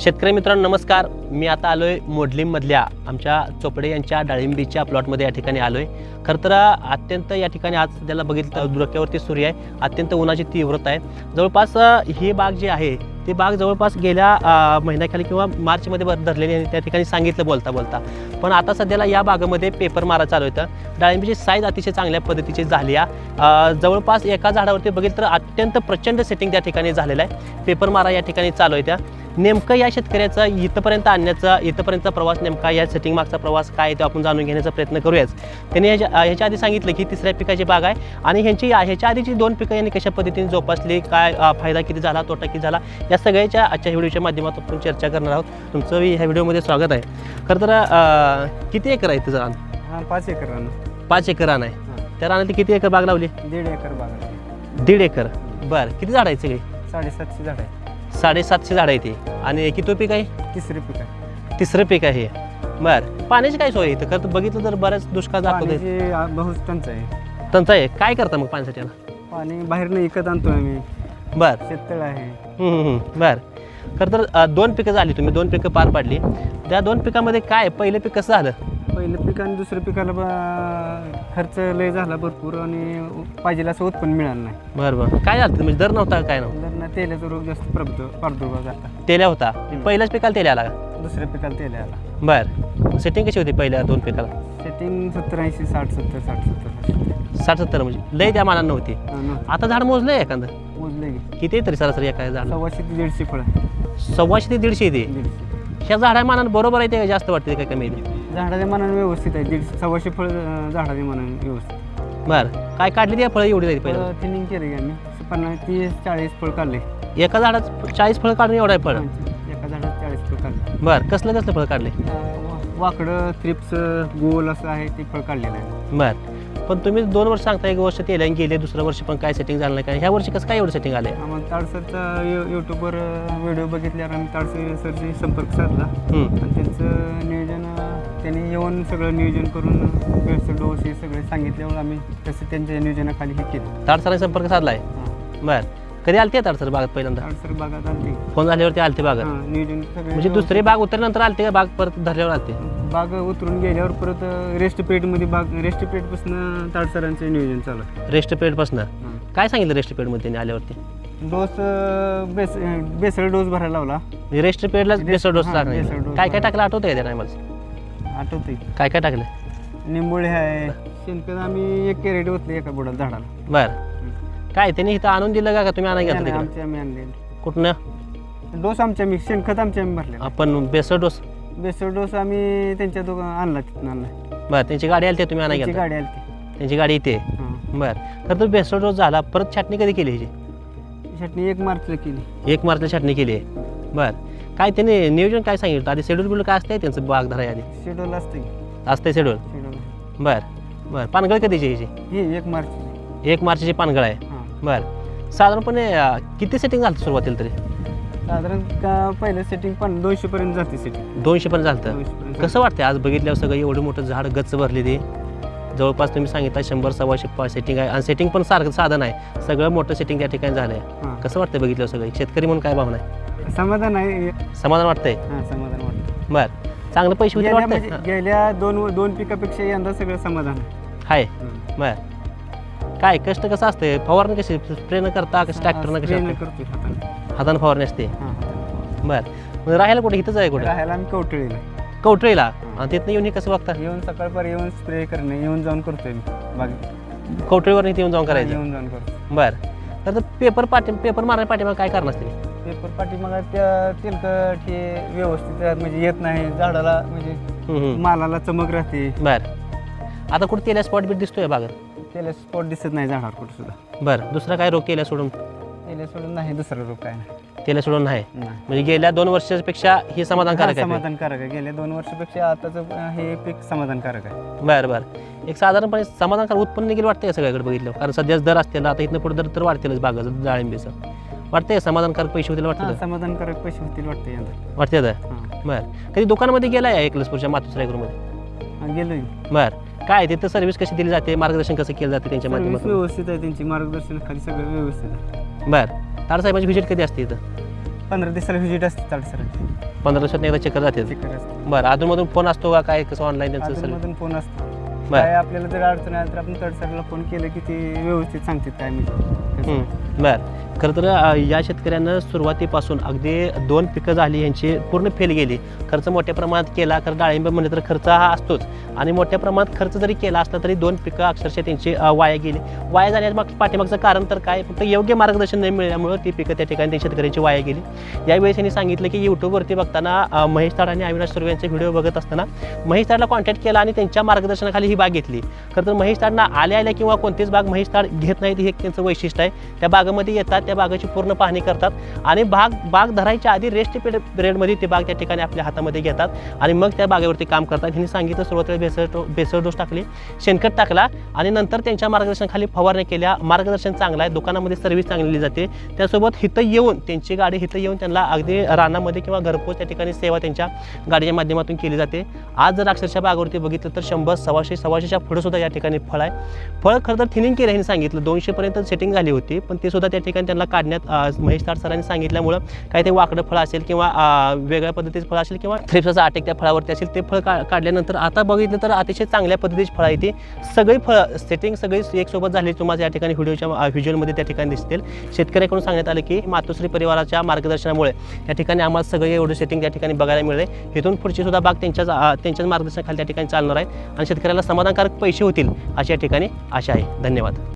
शेतकरी मित्रांनो नमस्कार. मी आता आलो आहे मोडलीममधल्या आमच्या चोपडे यांच्या डाळिंबीच्या प्लॉटमध्ये या ठिकाणी आलो आहे खरं तर अत्यंत या ठिकाणी आज सध्याला बघितलं तर सूर्य आहे. अत्यंत उन्हाची तीव्रता आहे. जवळपास ही बाग जी आहे ती बाग जवळपास गेल्या महिन्याखाली किंवा मार्चमध्ये ब धरलेली आहे. त्या ठिकाणी सांगितलं बोलता बोलता पण आता सध्याला या बागेमध्ये पेपर मारा चालू होतं. डाळिंबीची साईज अतिशय चांगल्या पद्धतीची झाली आहे. जवळपास एका झाडावरती बघितलं तर अत्यंत प्रचंड सेटिंग त्या ठिकाणी झालेलं आहे. पेपर मारा या ठिकाणी चालू आहे त्या. नेमकं या शेतकऱ्याचा इथंपर्यंत आणण्याचा इथंपर्यंतचा प्रवास नेमका या सेटिंग मागचा प्रवास काय आहे तो आपण जाणून घेण्याचा प्रयत्न करूयाच. त्यांनी ह्याच्या ह्याच्या आधी सांगितलं की तिसऱ्या पिकाची बाग आहे आणि ह्यांची ह्याच्या आधीची दोन पिकं यांनी कशा पद्धतीने जोपासली काय फायदा किती झाला तोटा किती झाला या सगळ्याच्या आजच्या व्हिडिओच्या माध्यमातून आपण चर्चा करणार आहोत. तुमचं ह्या व्हिडिओमध्ये स्वागत आहे. खरं तर किती एकर आहे रान? हा पाच एकर रान. पाच एकर रान आहे. त्या रानात किती एकर बाग लावली? दीड एकर बाग आहे. दीड एकर. बरं किती झाड आहेत सगळी? साडेसातशे झाड आहे साडेसातशे झाड आहे ती आणि किती पीक आहे? तिसरे पीक आहे. तिसरं पीक आहे बरं. पाण्याची काय सोय आहे इथं? खरं तर बघितलं तर बऱ्याच दुष्काळ दाखवते पाण्याची आ- बहुत टंचाई आहे. टंचाई आहे. काय करता मग पाण्यासाठी याला? पाणी बाहेरनं विकत आणतो आम्ही. बरं. शेततळ आहे. हम्म, हम्म, हम्म. बरं. खरं तर अं, दोन पिकं झाली तुम्ही. दोन पिकं पार पाडली. त्या दोन पिकामध्ये काय पहिलं पीक कसं झालं? पहिलं पीक आणि दुसरं पिकाला बा- खर्च लय झाला भरपूर आणि पाहिजे असं उत्पन्न मिळालं नाही. बरं बरं. काय झालं? म्हणजे दर नव्हता का काय नव्हतं? नंतर ना तेलाचा रोग जास्त प्रादुर्भाव प्रादुर्भाव झाला तेल्या होता? पहिल्याच पिकाला तेल्या आला का? दुसऱ्या पिकाला तेल आला. बरं. सेटिंग कशी होती पहिल्या दोन पिकाला? सेटिंग सत्तर ऐंशी साठ सत्तर साठ सत्तर. साठ सत्तर म्हणजे? लय त्या मानानं नव्हती. आता झाड मोजलं आहे एखादं? मोजले की. किती आहे तरी सरासरी एका झाड सव्वाशे ते दीडशे फळं. सव्वाशे ते दीडशे येते दीडशे. ह्या झाडा मानानं बरोबर आहे ते का जास्त वाटते काय कमी येते झाडाच्या मानाने व्यवस्थित आहे. दीडशे सव्वाशे फळ झाडाच्या मानाने व्यवस्थित. बरं. काय काढली ती फळं एवढी जाईल पहिलं थिनिंग केलं आम्ही पन्नास तीस चाळीस फळ काढले. एका झाडात चाळीस फळं काढून एवढं आहे फळ? एका झाडात चाळीस फळ काढले. बरं कसलं कसलं फळ काढले? वाकडं थ्रिप्स गोल असं आहे ते फळ काढलेलं आहे. बरं. पण तुम्ही दोन वर्ष सांगता एक वर्ष तेल्या गेले दुसरं वर्ष पण काय सेटिंग झालं नाही काय? ह्या वर्षी कसं काय एवढं सेटिंग आलंय? आम्हाला ताडसरचा यू यूट्यूबवर व्हिडिओ बघितल्यावर आम्ही ताडसर सरशी संपर्क साधला. आणि त्यांचं त्यांनी येऊन सगळं नियोजन करून व्यवस्थित डोस हे सगळे सांगितल्यावर आम्ही तसं त्यांच्या नियोजनाखाली हे केलं. ताडसराने संपर्क साधलाय? हां. बरं. कधी आलते ताडसर बागात पहिल्यांदा? ताडसर बागात आलते. फोन झाल्यावरती आलते बागात? हां, नियोजन सगळे म्हणजे दुसरी बाग उतरल्यानंतर आलते का? बाग परत धरल्यावर आलते? बाग उतरून गेल्यावर परत रेस्टमध्ये बाग रेस्ट पेडपासून ताडसरांचं नियोजन चालू आहे. रेस्ट पेडपासून काय सांगितलं रेस्ट पेडमध्ये त्यांनी आल्यावरती? डोस अं, बेस अं, बेसळ डोस भरायला लावला. रेस्ट पेडला रेस्ट- बेसळ डोस हां, बेसळ काय काय टाकला. टाकलं? आठवतं का त्या टायमाला आठवते काय काय टाकलं? निंबोळी आहे शेणखत आम्ही एक कॅरेट ओतले एका बुडाला झाडाला. बरं. काय त्यांनी इथं आणून दिलं का का तुम्ही आणा नाही, घेतलं नाही, तिकडे? आमचे आम्ही आणले कुठनं? डोस आमच्या मी शेणखत आमच्या आम्ही भरले आपण बेसळ डोस? बेसळ डोस आम्ही त्यांच्या दुकान आणला तिथून आणला. बरं त्यांची गाडी आली तुम्ही आणा त्यांची गाडी आली त्यांची गाडी इथे? बरं. खरं तर बेसळ डोस झाला परत छाटणी कधी केली ह्याची? चटणी एक मार्चला केली. एक मार्चला छाटणी केली आहे. बरं. काय त्यांनी नियोजन काय सांगितलं आधी शेड्यूल बिड्यूल काय असतंय? त्यांचं बाग धराय आधी. शेड्यूल असते असतंय शेड्यूल? शेड्यूल बरं. बरं. पानगळ कधीची ह्याची ही एक मार्च एक मार्चची पानगळ आहे. हां. बरं. साधारणपणे अं, किती सेटिंग झालं सुरुवातीला तरी? साधारण का पहिलं सेटिंग पण दोनशे पर्यंत जाते सेटिंग दोनशे पण झालं पर्यंत कसं वाटतं आज बघितल्यावर सगळं एवढं मोठं झाड गच्च भरली ती जवळपास तुम्ही सांगितलं शंभर सव्वाशे पाच सेटिंग आहे. आणि सेटिंग पण सारखं साधन आहे. सगळं मोठं सेटिंग त्या ठिकाणी झालं आहे. कसं वाटतं बघितल्यावर सगळं? शेतकरी म्हणून काय भावना आहे? समाधान आहे. समाधान वाटतंय? हां समाधान वाटतं बरं. चांगलं पैसे होते गेल्या वाटतंय? म्हणजे गेल्या दोन दोन पिकापेक्षा यंदा सगळं समाधान आहे. हाय. बर. काय कष्ट कसं असते फवारणी कशी? स्प्रेनं करता कसं ट्रॅक्टरनं कशी स्प्रेनं असते? करतोय हाताने. हातानं फवारणी असते. हां, हाताने. बर. मग राहायला कुठे? इथंच आहे कुठे? राहायला आम्ही कवटळीला कवटळीला आणि तिथनं येऊन हे कसं बघता? येऊन सकाळपार येऊन स्प्रे करणे येऊन जाऊन करतोय मी. बागेत कवटळीवर इथे येऊन जाऊन करायचं? येऊन जाऊन करतो बर. तर पेपर पाठी पेपर मारण्या पाठीमाग काय कारण असते? पेपर पाठी मग त्या तेलकट हे व्यवस्थित म्हणजे येत नाही. झाडाला म्हणजे मालाला चमक राहते. बर. आता कुठे तेल्या स्पॉट बीट दिसतोय बागत? त्याला स्पॉट दिसत नाही झाडावर कुठं सुद्धा. बरं. दुसरा काय रोग केल्या सोडून? त्याला सोडून नाही दुसरा रोग काय नाही. तेल्या सोडून नाही. नाही. म्हणजे गेल्या दोन वर्षापेक्षा ही समाधानकारक हा, आहे समाधानकारक आहे. गेल्या दोन वर्षापेक्षा आताच हे पीक समाधानकारक आहे. बरं बरं. एक साधारणपणे समाधानकारक उत्पन्न निघेल वाटतंय सगळ्याकडे बघितलं कारण सध्याच दर असतील आता इथनं पुढे दर तर वाढतीलच बागाचं डाळिंबीचं वाटतंय समाधानकारक पैसे होतील हा, वाटतं समाधानकारक पैसे होतील वाटतं यंदा. वाटते तर हा. बरं. कधी दुकानामध्ये गेलाय एकलसपूरच्या मातुस रायगडमध्ये हा, गेलोय. बरं. काय तिथं सर्व्हिस कशी दिली जाते? मार्गदर्शन कसं केलं जाते त्यांच्या माध्यमातून? व्यवस्थित आहे त्यांची मार्गदर्शन खाली सगळं व्यवस्थित आहे. बरं. तार साहेबांची व्हिजिट कधी असते इथं? पंधरा दिवसाला व्हिजिट असते सरांची पंधरा दिवसात एकदा चक्कर जाते बरं अधूनमधून फोन असतो का? काय कसं ऑनलाईन त्यांचं मधून फोन असतो. बरं. काय आपल्याला जर अडचण आली तर आपण तड सरला फोन केलं की ते व्यवस्थित सांगतात काय म्हणजे हं, बर. खरं तर या शेतकऱ्यानं सुरुवातीपासून अगदी दोन पिकं झाली यांची पूर्ण फेल गेली. खर्च मोठ्या प्रमाणात केला खरं डाळिंब म्हणजे तर खर्च हा असतोच. आणि मोठ्या प्रमाणात खर्च जरी केला असला तरी दोन पिकं अक्षरशः त्यांची वाया गेली. वाया जाण्यामाग पाठीमागचं कारण तर काय? फक्त योग्य मार्गदर्शन नाही मिळाल्यामुळं ती पिकं त्या ठिकाणी त्या शेतकऱ्यांची वाया गेली. यावेळेस त्यांनी सांगितलं की यूट्यूबवरती बघताना महेश ताड आणि अविनाश सुर्वे यांचे व्हिडिओ बघत असताना महेश ताडला कॉन्टॅक्ट केला आणि त्यांच्या मार्गदर्शनाखाली ही बाग घेतली. खरं तर महेश ताडना आल्या आल्या किंवा कोणतीच बाग महेश ताड घेत नाही हे त्यांचं वैशिष्ट्य आहे. त्या बागेमध्ये येतात त्या बागेची पूर्ण पाहणी करतात आणि बाग बाग धरायच्या आधी रेस्ट पिरियड पिरियडमध्ये ते बाग त्या ठिकाणी आपल्या हातामध्ये घेतात आणि मग त्या बागेवरती काम करतात. ह्यांनी सांगितलं सुरुवातीला भेसळ भेसळ बेसळ डोस टाकली शेणखत टाकला आणि नंतर त्यांच्या मार्गदर्शनाखाली फवारणी केल्या. मार्गदर्शन चांगलं आहे दुकानामध्ये सर्व्हिस चांगली दिली जाते. त्यासोबत हिथं येऊन त्यांची गाडी हिथं येऊन त्यांना अगदी रानामध्ये किंवा घरपोच त्या ठिकाणी सेवा त्यांच्या गाडीच्या माध्यमातून केली जाते. आज जर अक्षरशः बागेवरती बघितलं तर शंभर सव्वाशे सव्वाशेच्या पुढे सुद्धा या ठिकाणी फळ आहे. फळ खरं तर थिनिंग केलं ह्यांनी सांगितलं. दोनशेपर्यंत सेटिंग झाली होती पण ते सुद्धा त्या ठिकाणी त्यांना काढण्यात महेश ताड सरांनी सांगितल्यामुळं काही ते वाकडं फळ असेल किंवा वेगळ्या पद्धतीचं फळ असेल किंवा थ्रिप्साचा अटॅक त्या फळावरती असेल ते फळ का काढल्यानंतर आता बघितलं तर अतिशय चांगल्या पद्धतीची फळं आहे ती. सगळी फळं सेटिंग सगळी एक सोबत झाली तुम्हाला या ठिकाणी व्हिडिओच्या व्हिज्युअलमध्ये त्या ठिकाणी दिसतील. शेतकऱ्याकडून सांगण्यात आलं की मातोश्री परिवाराच्या मार्गदर्शनामुळे या ठिकाणी आम्हाला सगळे एवढं सेटिंग त्या ठिकाणी बघायला मिळेल इथून पुढची सुद्धा बाग त्यांच्याच त्यांच्याच मार्गदर्शनाखाली त्या ठिकाणी चालणार आहे. आणि शेतकऱ्याला समाधानकारक पैसे होतील अशा या ठिकाणी आशा आहे. धन्यवाद.